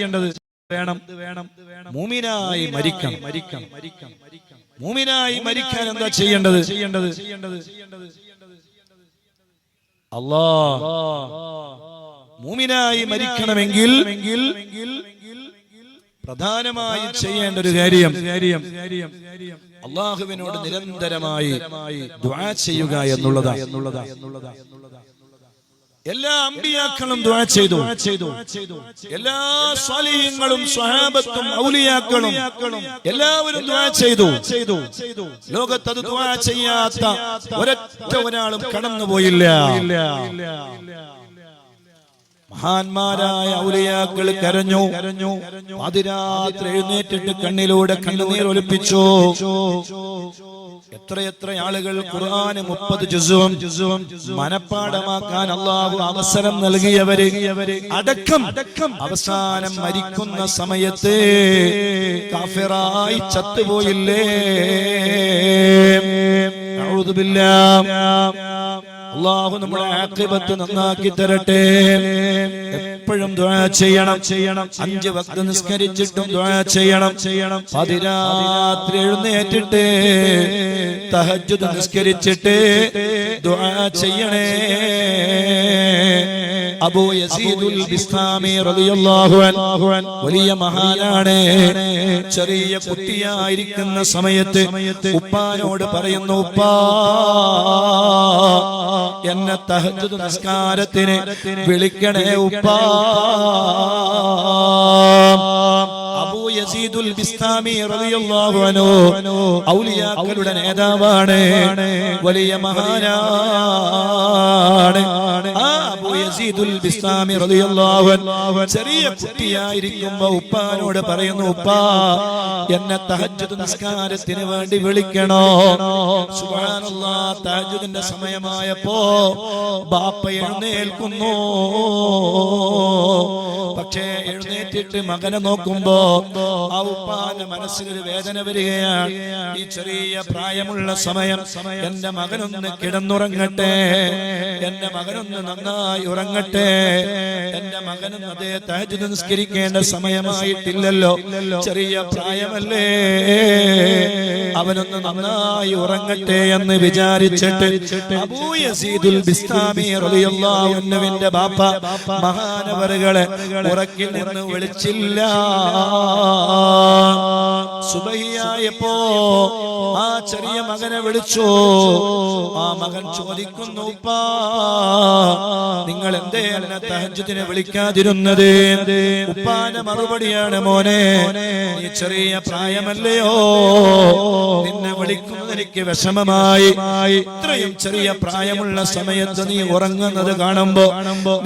ചെയ്യേണ്ടത് വേണം. വേണം മൂമിനായി മരിക്കണം. മരിക്കണം മരിക്കണം മൂമിനായി മരിക്കാൻ എന്താ ചെയ്യേണ്ടത്? ചെയ്യേണ്ടത് അല്ലാ മൂമിനായി മരിക്കണമെങ്കിൽ പ്രധാനമായി ചെയ്യേണ്ട ഒരു കാര്യം. കാര്യം അള്ളാഹുവിനോട് നിരന്തരമായി ചെയ്യുക എന്നുള്ളതാ എന്നുള്ളതാ എന്നുള്ളതാ എല്ലാ അമ്പിയാക്കളും ചെയ്തു. എല്ലാ സ്വാലിഹ്യങ്ങളും സ്വഹാബത്തും ഔലിയാക്കളും എല്ലാവരും ചെയ്തു. ലോകത്ത് അത് ചെയ്യാത്ത ഒരൊറ്റ ഒരാളും കടന്നുപോയില്ല മഹാന്മാരായ ഔലിയാക്കൾ കരഞ്ഞു. കരഞ്ഞു. അതിരാത്രി എഴുന്നേറ്റിട്ട് കണ്ണിലൂടെ കണ്ണുനീർ ഒലിപ്പിച്ചു. എത്രയെത്ര ആളുകൾ ഖുർആന് മുപ്പത് ജുസുവും ജുസുവും മനപ്പാടമാക്കാൻ അള്ളാഹു അവസരം നൽകിയവര് അടക്കം അവസാനം മരിക്കുന്ന സമയത്ത് കാഫിറായി ചത്തുപോയില്ലേ? അള്ളാഹു നമ്മുടെ ആക്രിബത്ത് നന്നാക്കി തരട്ടെ. എപ്പോഴും ദുആ ചെയ്യണം. ചെയ്യണം. അഞ്ച് ഭക്തി നിസ്കരിച്ചിട്ടും ദുആ ചെയ്യണം. ചെയ്യണം. പതിരാത്രി എഴുന്നേറ്റിട്ട് തഹജ്ജുദ് നിസ്കരിച്ചിട്ട് ദുആ ചെയ്യണേ. അബൂ യസീദുൽ ബിസ്താമി റളിയല്ലാഹു അൻഹു. വലിയ മഹാനാണ്. ചെറിയ കുട്ടിയായിരിക്കുന്ന സമയത്ത് ഉപ്പാനോട് പറയുന്നു ഉപ്പാ എന്നെ തഹജ്ജുദ് നമസ്കാരത്തിന് വിളിക്കണേ ഉപ്പാ. അബൂ യസീദുൽ ബിസ്താമി റളിയല്ലാഹു അൻഹു ഔലിയാക്കളുടെ നേതാവാണ്. വലിയ മഹാനാണ്. യസീദുൽ ബിസ്താമി റളിയല്ലാഹു അൻഹു. ചെറിയ കുട്ടിയായിരിക്കുമ്പോ ഉപ്പാനോട് പറയുന്നു ഉപ്പാ എന്നെ തഹജ്ജുദ് നിസ്കാരത്തിന് വേണ്ടി വിളിക്കണോ? സുബ്ഹാനല്ലാഹ് തഹജ്ജുദിന്റെ സമയമായപ്പോ ബാപ്പ എഴുന്നേൽക്കുന്നു. പക്ഷേ എഴുന്നേറ്റിട്ട് മകനെ നോക്കുമ്പോ ആ ഉപ്പാന്റെ മനസ്സിലൊരു വേദന വരികയാണ്. ഈ ചെറിയ പ്രായമുള്ള സമയം എന്റെ മകനൊന്ന് കിടന്നുറങ്ങട്ടെ. എന്റെ മകനൊന്ന് നന്നായി ഉറങ്ങട്ടെ. എന്റെ മകനും അതേ താജ് നിസ്കരിക്കേണ്ട സമയമായിട്ടില്ലല്ലോ. ചെറിയ പ്രായമല്ലേ? അവനൊന്ന് നന്നായി ഉറങ്ങട്ടെ എന്ന് വിചാരിച്ചിട്ട് ബാപ്പ മഹാനവറുകളെ ഉറക്കിൽ നിന്ന് വിളിച്ചില്ല. സുബഹിയായപ്പോ ആ ചെറിയ മകനെ വിളിച്ചു. ആ മകൻ ചോദിക്കുന്നു നിങ്ങൾ എന്തേ എന്നെ തഹജത്തിനെ വിളിക്കാതിരുന്നത്? ഉപ്പാന്റെ മറുപടിയാണ് മോനെ നീ ചെറിയ പ്രായമല്ലയോ? നിന്നെ വിളിക്കുന്നത് എനിക്ക് വിഷമമായി. ഇത്രയും ചെറിയ പ്രായമുള്ള സമയത്ത് നീ ഉറങ്ങുന്നത് കാണുമ്പോ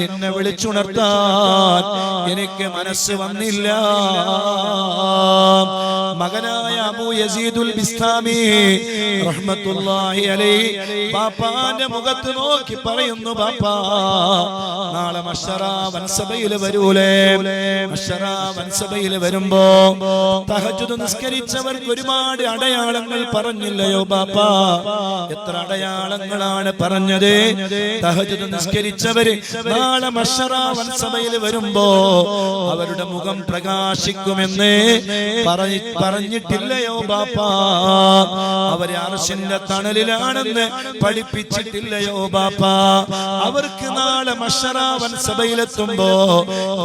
നിന്നെ വിളിച്ചുണർത്താൻ എനിക്ക് മനസ്സ് വന്നില്ല. മകനായ അബൂ യസീദുൽ ബിസ്താമി റഹ്മത്തുള്ളാഹി അലൈഹി ബാപ്പാന്റെ മുഖത്ത് നോക്കി പറയുന്നു ബാപ്പാ നാളെ മഷറ വൻസഭയിൽ വരൂലേ? മഷറ വൻസഭയിൽ വരുമ്പോ തഹജ്ജുദ് നിസ്കരിച്ചവർക്ക് ഒരുപാട് അടയാളങ്ങൾ പറഞ്ഞില്ലയോ ബാപ്പാ? എത്ര അടയാളങ്ങളാണ് പറഞ്ഞത്? തഹജ്ജുദ് നിസ്കരിച്ചവര് നാളെ മഷറ വൻസഭയിൽ വരുമ്പോ അവരുടെ മുഖം പ്രകാശിക്കുമെന്ന് പറഞ്ഞി പറഞ്ഞിട്ടില്ലയോ ബാപ്പാ? അവരെ അർശിന്റെ തണലിലാണെന്ന് പഠിപ്പിച്ചിട്ടില്ലയോ ബാപ്പാ? അവർക്ക് നാളെ മഷറാവൻ സഭയിലെത്തുമ്പോ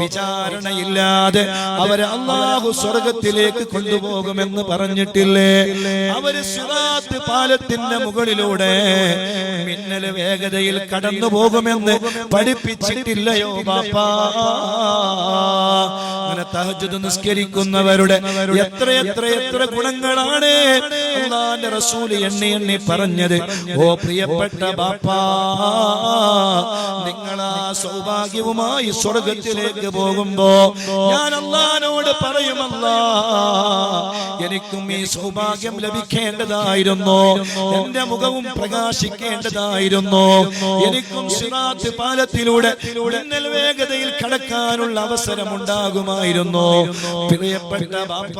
വിചാരണയില്ലാതെ അവരെ അള്ളാഹു സ്വർഗത്തിലേക്ക് കൊണ്ടുപോകുമെന്ന് പറഞ്ഞിട്ടില്ലേ? അവർ സുറാത്ത് പാലത്തിന്റെ മുകളിലൂടെ മിന്നൽ വേഗതയിൽ കടന്നു പോകുമെന്ന് പഠിപ്പിച്ചിട്ടില്ലയോ ബാപ്പാ? അങ്ങനെ തഹജ്ജുദ് നിസ്കരിക്കുന്നവരുടെ എത്ര എത്ര എത്ര ഗുണങ്ങളാണ്? അള്ളാന്റെ റസൂൽ എണ്ണി എണ്ണി പറഞ്ഞത് ഓ പ്രിയപ്പെട്ട ബാപ്പാ നിങ്ങൾ ആ സൗഭാഗ്യവുമായി സ്വർഗത്തിലേക്ക് പോകുമ്പോ ഞാൻ അള്ളഹാനോട് പറയുമല്ല എനിക്കും ഈ സൗഭാഗ്യം ലഭിക്കേണ്ടതായിരുന്നു. എന്റെ മുഖവും പ്രകാശിക്കേണ്ടതായിരുന്നു. എനിക്കും സിറാത്ത് പാലത്തിലൂടെ വേഗതയിൽ കടക്കാനുള്ള അവസരം ഉണ്ടാകുമായിരുന്നു പ്രിയപ്പെട്ട ബാപ്പ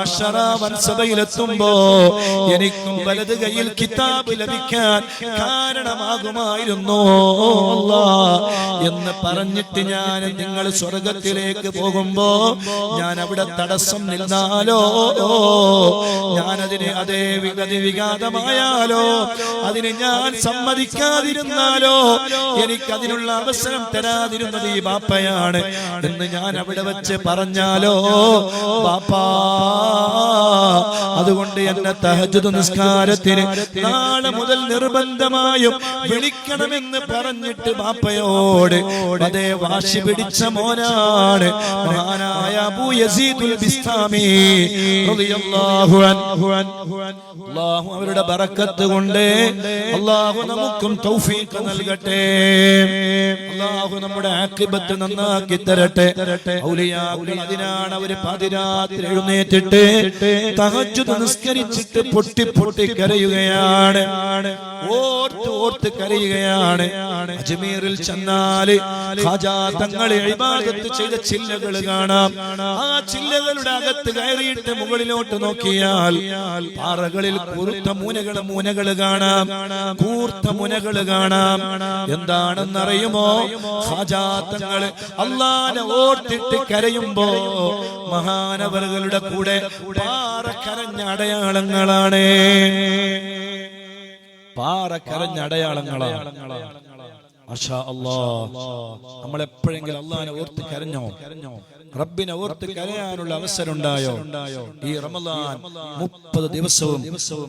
നാളെ മഷറ വൻസഭയിലെത്തുമ്പോ എനിക്കും വലത് കയ്യിൽ കിതാബ് ലഭിക്കാൻ കാരണമാകുമായിരുന്നു. എന്ന് പറഞ്ഞിട്ട് ഞാൻ നിങ്ങൾ സ്വർഗത്തിലേക്ക് പോകുമ്പോ ഞാൻ അവിടെ തടസ്സം നിന്നാലോ? ഞാൻ അതിന് അതേ വിഗതി വിഘാതമായാലോ? അതിന് ഞാൻ സമ്മതിക്കാതിരുന്നാലോ? എനിക്കതിനുള്ള അവസരം തരാതിരുന്നത് ഈ ബാപ്പയാണ് എന്ന് ഞാൻ അവിടെ വെച്ച് പറഞ്ഞാലോ? ബാപ്പാ അതുകൊണ്ട് എന്നെ തഹജുദ് നിസ്കാരത്തിന് നാളെ മുതൽ നിർബന്ധമായും വിളിക്കണമെന്ന് പറഞ്ഞിട്ട് ബാപ്പയോട് അതേ വാശി പിടിച്ച മോനാണ് മഹാനായ അബൂ യസീദുൽ റളിയല്ലാഹു അവരുടെ ബറക്കത്ത് കൊണ്ട് അള്ളാഹു നമുക്കും തൗഫീഖ് നൽകട്ടെ. അള്ളാഹു നമ്മുടെ ആക്രിബത്ത് നന്നാക്കി തരട്ടെ. അതിനാണ് അവർ പതിരാത്രി എഴുന്നേറ്റിട്ട് തഹജ്ജുദ് നിസ്കരിച്ചിട്ട് പൊട്ടി പൊട്ടി കരയുകയാണ്. ഓർത്ത് ഓർത്ത് കരയുകയാണ്. അജ്മീറിൽ ചെന്നാൽ ഖാജാ തങ്ങളെ ഇബാദത്ത് ചെയ്ത ചില്ലകൾ കാണാം. ആ ചില്ലകളുടെ അകത്ത് കയറിയിട്ട് മുകളിലോട്ട് നോക്കിയാൽ പാറകളിൽ കൂർത്ത മൂനകൾ മൂനകൾ കാണാം. കൂർത്ത മുനകൾ കാണാം. എന്താണെന്നറിയുമോ? ഖാജാ തങ്ങൾ അള്ളാനെ ഓർത്തിട്ട് കരയുമ്പോ മഹാനവറുകളുടെ കൂടെ പാറ കരഞ്ഞ അടയാളങ്ങളാണ് പാറ കരഞ്ഞ അടയാളങ്ങളാണ്. നമ്മൾ എപ്പോഴെങ്കിലും അള്ളഹാനെ ഓർത്ത് കരഞ്ഞോ? റബ്ബിനെ ഓർത്ത് കരയാനുള്ള അവസരം ഉണ്ടായോ ഈ റമദാൻ മുപ്പത് ദിവസവും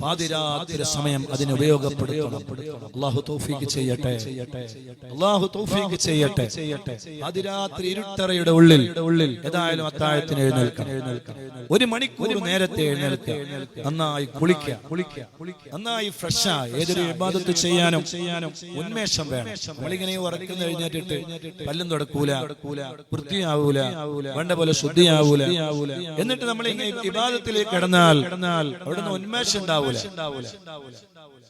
പാതിരാത്രി സമയം അതിന് ഉപയോഗപ്പെടുത്തണം. അള്ളാഹു തൗഫീക്ക് ചെയ്യട്ടെ. അള്ളാഹു തൗഫീക്ക് ചെയ്യട്ടെ. പാതിരാത്രി ഇരുട്ടറയുടെ ഉള്ളിൽ ഉള്ളിൽ ഏതായാലും അത്താഴത്തിന് എഴുന്നേൽക്കണം ഒരു മണിക്കൂർ നേരത്തെ എഴുന്നേൽക്കുക. നന്നായി കുളിക്കുക. കുളിക്കുക നന്നായി ഫ്രഷ് ഏതൊരു വിവാദത്ത് ചെയ്യാനും ഉന്മേഷം വേണം. നമ്മളിങ്ങനെ ഉറക്കുന്ന എഴുന്നേറ്റിട്ട് പല്ലും തുടക്കൂല വൃത്തിയാവൂല വേണ്ട പോലെ ശുദ്ധിയാവൂല. എന്നിട്ട് നമ്മൾ ഇങ്ങനെ വിവാദത്തിലേക്ക് കിടന്നാൽ അവിടുന്ന് ഉന്മേഷം ഉണ്ടാവൂല.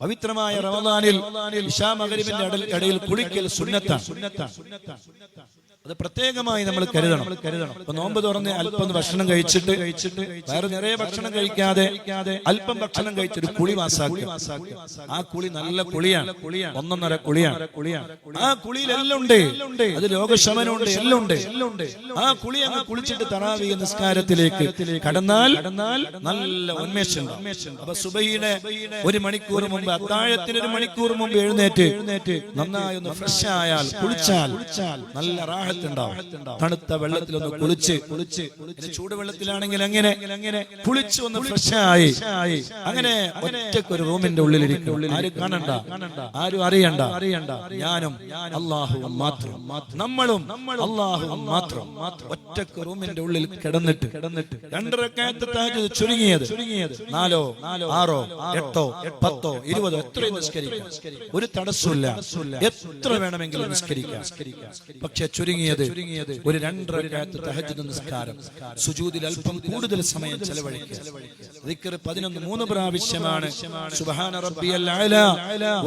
പവിത്രമായ റമദാനിൽ ഇഷാ മകരിബിന്റെ ഇടയിൽ കുളിക്കൽ സുന്നത്താണ്. അത് പ്രത്യേകമായി നമ്മൾ കരുതണം. കരുതണം. അപ്പൊ നോമ്പ് തുറന്ന് അല്പം ഭക്ഷണം കഴിച്ചിട്ട് കഴിച്ചിട്ട് വേറെ നിറയെ ഭക്ഷണം കഴിക്കാതെ അല്പം ഭക്ഷണം കഴിച്ചിട്ട് കുളി വാസാക്കി ആ കുളി നല്ല കുളിയാണ്. ഒന്നൊന്നര കുളിയാണ്. ആ കുളിയിൽ എല്ലാം ഉണ്ട്. അത് ലോകശമനുണ്ട് എല്ലാം ഉണ്ട്. ആ കുളി അങ്ങ് കുളിച്ചിട്ട് തറാവി നിസ്കാരത്തിലേക്ക് കടന്നാൽ നല്ല ഉന്മേഷം അപ്പൊ സുബൈയുടെ ഒരു മണിക്കൂർ മുമ്പ് അത്താഴത്തിന് ഒരു മണിക്കൂർ മുമ്പ് എഴുന്നേറ്റ് എഴുന്നേറ്റ് നന്നായി ഒന്ന് ഫ്രഷ് ആയാൽ കുളിച്ചാൽ നല്ല റാഹത്തുണ്ടാവും തണുത്ത വെള്ളത്തിൽ ഒന്ന് കുളിച്ച്. കുളിച്ച് ചൂടുവെള്ളത്തിലാണെങ്കിൽ അങ്ങനെ അങ്ങനെ കുളിച്ച് ഒന്ന് ഫ്രഷ് ആയി. അങ്ങനെ ഒറ്റയ്ക്ക് ഒരു റൂമിന്റെ ഉള്ളിൽ ആരും കാണണ്ട. ആരും അറിയണ്ട. അറിയണ്ട. ഞാനും അള്ളാഹുവും മാത്രം. നമ്മളും അള്ളാഹുവും മാത്രം ഒറ്റയ്ക്ക് റൂമിന്റെ ഉള്ളിൽ കിടന്നിട്ട് കിടന്നിട്ട് രണ്ടരക്കാലത്ത് താജ് ചുരുങ്ങിയത്. ചുരുങ്ങിയത്. നാലോ നാലോ ആറോ എട്ടോ പത്തോ ഇരുപതോ എത്രയും നിസ്കരിക്കാം. ഒരു തടസ്സമില്ല എത്ര വേണമെങ്കിലും നിസ്കരിക്കാം. പക്ഷെ ചുരുങ്ങിയത്. ഒരു രണ്ടരക്കാലത്ത് തഹജുദ് നിസ്കാരം. സുജൂദിൽ അല്പം കൂടുതൽ സമയം ചെലവഴിക്കുക. പതിനൊന്ന് മൂന്ന് പ്രാവശ്യമാണ്. സുബ്ഹാന റബ്ബിയൽ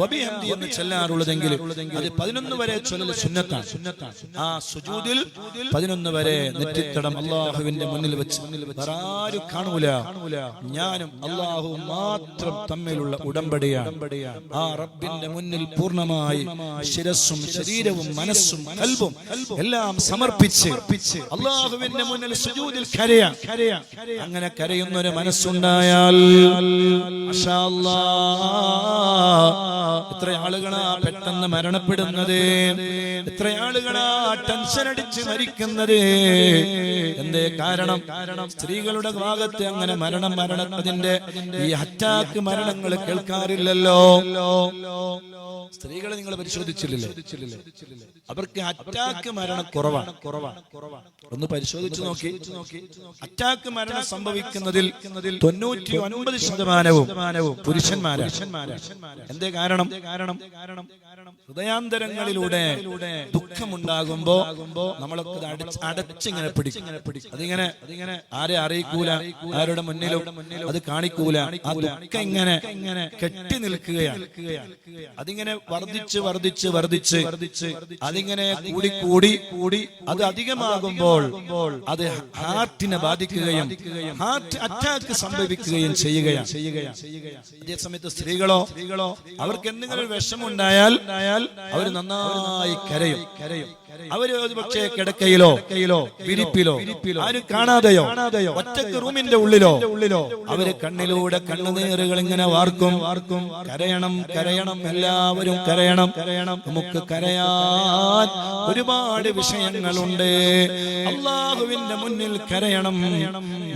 വബിഹംദി എന്ന് ചെല്ലാറുള്ളതെങ്കിൽ അത് പതിനൊന്ന് വരെ ചൊല്ലൽ സുന്നത്താണ്. ആ സുജൂദിൽ പതിനൊന്ന് വരെ നെറ്റിത്തടം അള്ളാഹുവിന്റെ മുന്നിൽ വെച്ച് ആരും കാണൂല. ഞാനും അള്ളാഹുവും മാത്രം തമ്മിലുള്ള ഉടമ്പടിയാണ്. ആ റബ്ബിന്റെ മുന്നിൽ പൂർണമായി ശിരസ്സും ശരീരവും മനസ്സും കൽബും എല്ലാം സമർപ്പിച്ച് അള്ളാഹുവിന്റെ മുന്നിൽ സുജൂദിൽ കരയാം. അങ്ങനെ കരയുന്ന ഒരു മനസ്സുണ്ടായാൽ എത്ര ആളുകളാ പെട്ടെന്ന് മരണപ്പെടുന്നത്? എത്ര ആളുകളാ ടെൻഷൻ അടിച്ച് മരിക്കുന്നത്? എന്തേ കാരണം? കാരണം? സ്ത്രീകളുടെ ഭാഗത്ത് അങ്ങനെ മരണം മരണത്തിന്റെ ഈ അറ്റാക്ക് മരണങ്ങൾ കേൾക്കാറില്ലല്ലോ. സ്ത്രീകളെ നിങ്ങൾ പരിശോധിച്ചില്ലേ? അവർക്ക് അറ്റാക്ക് മരണം കുറവാണ് കുറവാണ് കുറവാണ് ഒന്ന് പരിശോധിച്ചു നോക്കി. അറ്റാക്ക് മരണം സംഭവിക്കുന്നതിൽ തൊണ്ണൂറ്റി ഒൻപത് ശതമാനവും പുരുഷന്മാരാണ് എന്തേ കാരണം? കാരണം? കാരണം? ഹൃദയാന്തരങ്ങളിലൂടെ ദുഃഖമുണ്ടാകുമ്പോ നമ്മളൊക്കെ അടച്ചിങ്ങനെ പിടിക്കും. അതിങ്ങനെ അതിങ്ങനെ ആരെ അറിയിക്കൂല ആരുടെ മുന്നിലും അത് കാണിക്കൂല. ആ ദുഃഖം ഇങ്ങനെ ഇങ്ങനെ കെട്ടി നിൽക്കുകയാണ്. അതിങ്ങനെ വർദ്ധിച്ച് വർദ്ധിച്ച് വർദ്ധിച്ച് അതിങ്ങനെ കൂടി കൂടി കൂടി അത് അധികമാകുമ്പോൾ അത് ഹാർട്ടിനെ ബാധിക്കുകയും ഹാർട്ട് അറ്റാക്ക് സംഭവിക്കുകയും ചെയ്യുകയാണ്. അതേ സമയത്ത് സ്ത്രീകളോ സ്ത്രീകളോ അവർക്ക് എന്തെങ്കിലും വിഷമുണ്ടായാൽ അവർ നന്നായി കരയും. കരയും. അവർ പക്ഷേ കിടക്കയിലോ വിരിപ്പിലോ. ആരും കാണാതെയോ ഒറ്റയ്ക്ക് റൂമിന്റെ ഉള്ളിലോ. ഉള്ളിലോ. അവർ കണ്ണിലൂടെ കണ്ണുനീറുകൾ ഇങ്ങനെ വാർക്കും. വാർക്കും. കരയണം കരയണം എല്ലാവരും കരയണം. കരയണം നമുക്ക് കരയാൻ ഒരുപാട് വിഷയങ്ങളുണ്ട്. അള്ളാഹുവിന്റെ മുന്നിൽ കരയണം.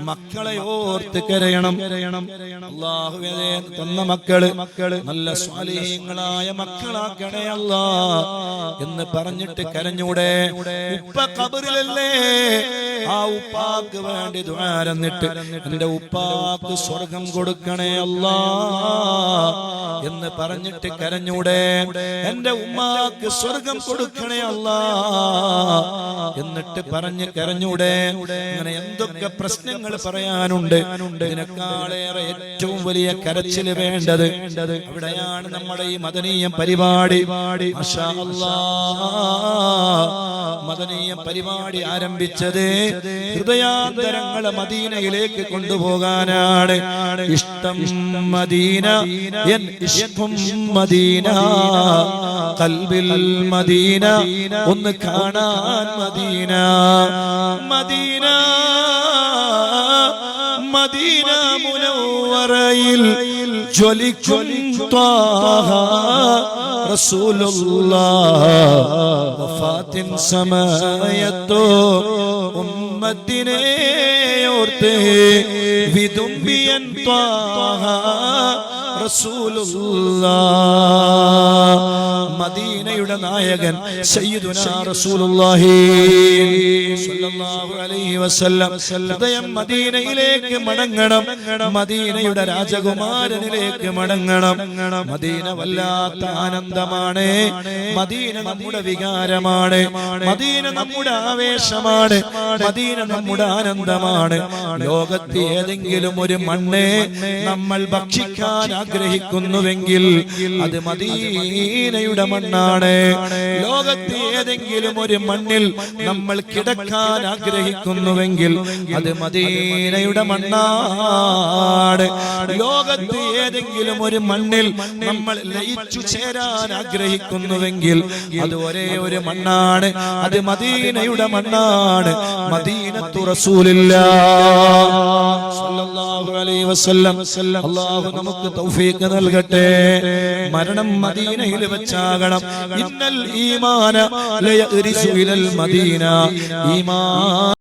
മക്കളെ ഓർത്ത് കരയണം. കരയണം. അള്ളാഹുവിനെ തന്ന മക്കൾ മക്കൾ നല്ല സ്വാലീയങ്ങളായ മക്കളാക്കണേ അല്ലാ എന്ന് പറഞ്ഞിട്ട് കരഞ്ഞൂടെ ഉപ്പ കബറിലല്ലേ? ആ ഉപ്പാക്ക് വേണ്ടി ദ്വാരന്നിട്ട് എന്റെ ഉപ്പാക്ക് സ്വർഗം കൊടുക്കണേ അല്ലാ എന്ന് പറഞ്ഞിട്ട് കരഞ്ഞൂടെ? എന്റെ ഉമ്മാക്ക് സ്വർഗം കൊടുക്കണേ അല്ല എന്നിട്ട് പറഞ്ഞ് കരഞ്ഞൂടെ? അങ്ങനെ എന്തൊക്കെ പ്രശ്നങ്ങൾ പറയാനുണ്ട്? ഇതിനേക്കാളേറെ ഏറ്റവും വലിയ കരച്ചിൽ വേണ്ടത് അവിടെയാണ് നമ്മുടെ ഈ മദനീയ പരിപാടി. അല്ലാ. മദനീയ പരിപാടി ആരംഭിച്ചത് ഹൃദയാന്തരങ്ങളെ മദീനയിലേക്ക് കൊണ്ടുപോകാനാണ്. ഇഷ്ടം മദീന എൻ ഇഷ്ടം മദീന കൽബിൽ മദീന ഒന്ന് കാണാൻ മദീന. മദീന മദീന മുനവറയിൽ ജ്വലിക്കും റസൂലുള്ളാഹ് വഫാത്തിൻ സമയത്തോ ഉമ്മത്തിനെ ഓർത്ത് വിതുമ്പിയൻ ത്വാഹ റസൂലുള്ളാഹ് മദീനയുടെ നായകൻ ഹൃദയം മദീനയിലേക്ക് മടങ്ങണം. മദീനയുടെ രാജകുമാരനിലേക്ക് മടങ്ങണം. മദീന വല്ലാത്ത ആനന്ദമാണ്. മദീന നമ്മുടെ വികാരമാണ്. മദീന നമ്മുടെ ആവേശമാണ്. മദീന നമ്മുടെ ആനന്ദമാണ്. ലോകത്ത് ഏതെങ്കിലും ഒരു മണ്ണ് നമ്മൾ ഭക്ഷിക്കാൻ ആഗ്രഹിക്കുന്നുവെങ്കിൽ അത് മദീനയുടെ മണ്ണാണ്. ലോകത്ത് ഏതെങ്കിലും ഒരു മണ്ണിൽ നമ്മൾ കിടക്കാൻ ആഗ്രഹിക്കുന്നുവെങ്കിൽ അത് മദീനയുടെ മണ്ണാണ്. ലോകത്ത് ഏതെങ്കിലും ഒരു മണ്ണിൽ നമ്മൾ ലയിച്ചു ചേരാൻ ആഗ്രഹിക്കുന്നുവെങ്കിൽ അത് ഒരേ ഒരു മണ്ണാണ്. അത് മദീനയുടെ മണ്ണാണ്. മദീനത്തു റസൂലില്ല അല്ലാഹു നമുക്ക് തൗഫീഖ് നൽകട്ടെ. മരണം മദീനയിൽ വെച്ചാകണം. ഇന്നൽ ഈമാന ലയറിസു ഇലൽ മദീന. ഈമാൻ